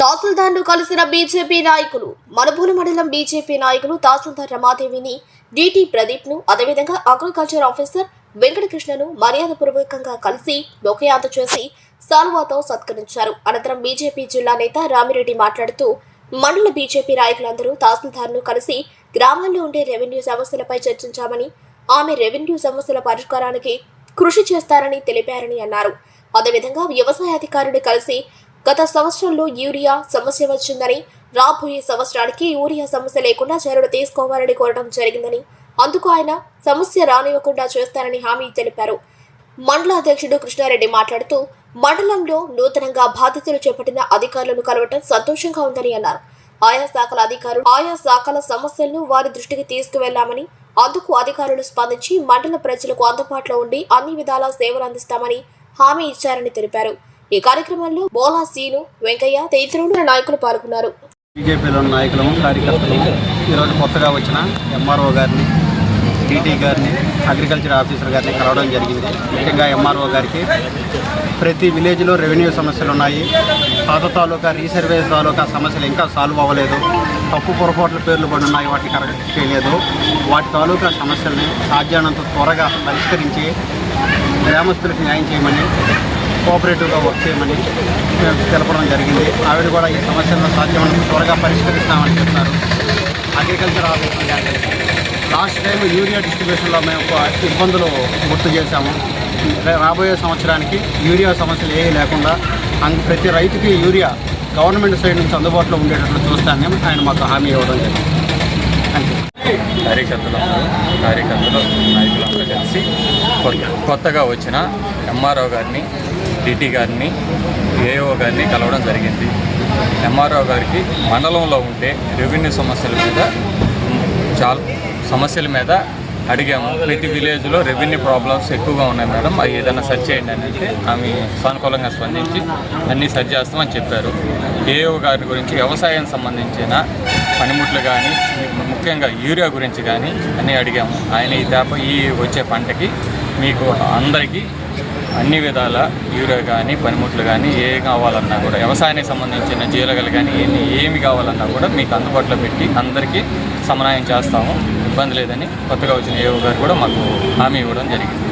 తహసీల్దార్ను కలిసిన బీజేపీ నాయకులు మనుబూలు మండలం బీజేపీ నాయకులు తహసీల్దార్ రమాదేవిని డిటి ప్రదీప్ను అదేవిధంగా అగ్రికల్చర్ ఆఫీసర్ వెంకటకృష్ణను మర్యాదపూర్వకంగా కలిసి లోకయాత చేసి సాల్వాతో సత్కరించారు. అనంతరం బీజేపీ జిల్లా నేత రామిరెడ్డి మాట్లాడుతూ మండల బీజేపీ నాయకులందరూ తహసీల్దార్ను కలిసి గ్రామాల్లో ఉండే రెవెన్యూ సమస్యలపై చర్చించామని ఆమె రెవెన్యూ సమస్యల పరిష్కారానికి కృషి చేస్తారని తెలిపారని అన్నారు. అదేవిధంగా వ్యవసాయ అధికారులు కలిసి గత సంవత్సరంలో యూరియా సమస్య వచ్చిందని రాబోయే సంవత్సరానికి యూరియా సమస్య లేకుండా చర్యలు తీసుకోవాలని కోరడం జరిగిందని అందుకు ఆయన సమస్య రానివ్వకుండా చేస్తారని హామీ తెలిపారు. మండల అధ్యక్షుడు కృష్ణారెడ్డి మాట్లాడుతూ మండలంలో నూతనంగా బాధ్యతలు చేపట్టిన అధికారులను కలవటం సంతోషంగా ఉందని అన్నారు. ఆయా శాఖల అధికారులు ఆయా శాఖల సమస్యలను వారి దృష్టికి తీసుకువెళ్ళామని అందుకు అధికారులు స్పందించి మండల ప్రజలకు అందుబాటులో ఉండి అన్ని విధాలా సేవలు అందిస్తామని హామీ ఇచ్చారని తెలిపారు. ఈ కార్యక్రమంలో బోలా సీను వెంకయ్య తదితరులు నాయకులు పాల్గొన్నారు. బీజేపీలో నాయకులము కార్యకర్తలు ఈరోజు కొత్తగా వచ్చిన ఎంఆర్ఓ గారిని టీటీ గారిని అగ్రికల్చర్ ఆఫీసర్ గారిని కలవడం జరిగింది. ముఖ్యంగా ఎంఆర్ఓ గారికి ప్రతి విలేజ్లో రెవెన్యూ సమస్యలు ఉన్నాయి. పాత తాలూకా రీసర్వే తాలూకా సమస్యలు ఇంకా సాల్వ్ అవ్వలేదు. తప్పు పొరపాట్ల పేర్లు పడి ఉన్నాయి వాటిని కరెక్ట్ చేయలేదు వాటి తాలూకా సమస్యల్ని సాధ్యానంత త్వరగా పరిష్కరించి గ్రామస్తులకు న్యాయం చేయమని కోఆపరేటివ్గా వర్క్ చేయమని తెలపడం జరిగింది. ఆవిడ కూడా ఈ సమస్యలను సాధ్యమని త్వరగా పరిష్కరిస్తామని చెప్తారు agriculture officer last time urea డిస్ట్రిబ్యూషన్లో మేము ఒక ఇబ్బందులు గుర్తు చేశాము. రాబోయే సంవత్సరానికి యూరియా సమస్యలు ఏమీ లేకుండా అంగ్ ప్రతి రైతుకి యూరియా గవర్నమెంట్ సైడ్ నుంచి అందుబాటులో ఉండేటట్లు చూస్తానని ఆయన మాకు హామీ ఇవ్వడం జరిగింది. కార్యకర్తలు కార్యకర్తలు నాయకులందరూ కలిసి కొత్తగా వచ్చిన ఎంఆర్ఓ గారిని డిటి గారిని ఏఓ గారిని కలవడం జరిగింది. ఎంఆర్ఓ గారికి మండలంలో ఉండే రెవెన్యూ సమస్యల మీద చాలా సమస్యల మీద అడిగాము. ప్రతి విలేజ్లో రెవెన్యూ ప్రాబ్లమ్స్ ఎక్కువగా ఉన్నాయి మేడం. అవి ఏదైనా సెర్చ్ చేయండి అని అంటే ఆమె సానుకూలంగా స్పందించి అన్నీ సెర్చ్ చేస్తామని చెప్పారు. ఏఓ గారి గురించి వ్యవసాయం సంబంధించిన పనిముట్లు కానీ ముఖ్యంగా యూరియా గురించి కానీ అన్నీ అడిగాము. ఆయన ఈ తేప ఈ వచ్చే పంటకి మీకు అందరికీ అన్ని విధాల యూరియా కానీ పనిముట్లు కానీ ఏ కావాలన్నా కూడా వ్యవసాయానికి సంబంధించిన జీలగలు కానీ ఎన్ని ఏమి కావాలన్నా కూడా మీకు అందుబాటులో పెట్టి అందరికీ సమన్వయం చేస్తాము. ఇబ్బంది లేదని కొత్తగా వచ్చిన ఏవో గారు కూడా మాకు హామీ ఇవ్వడం జరిగింది.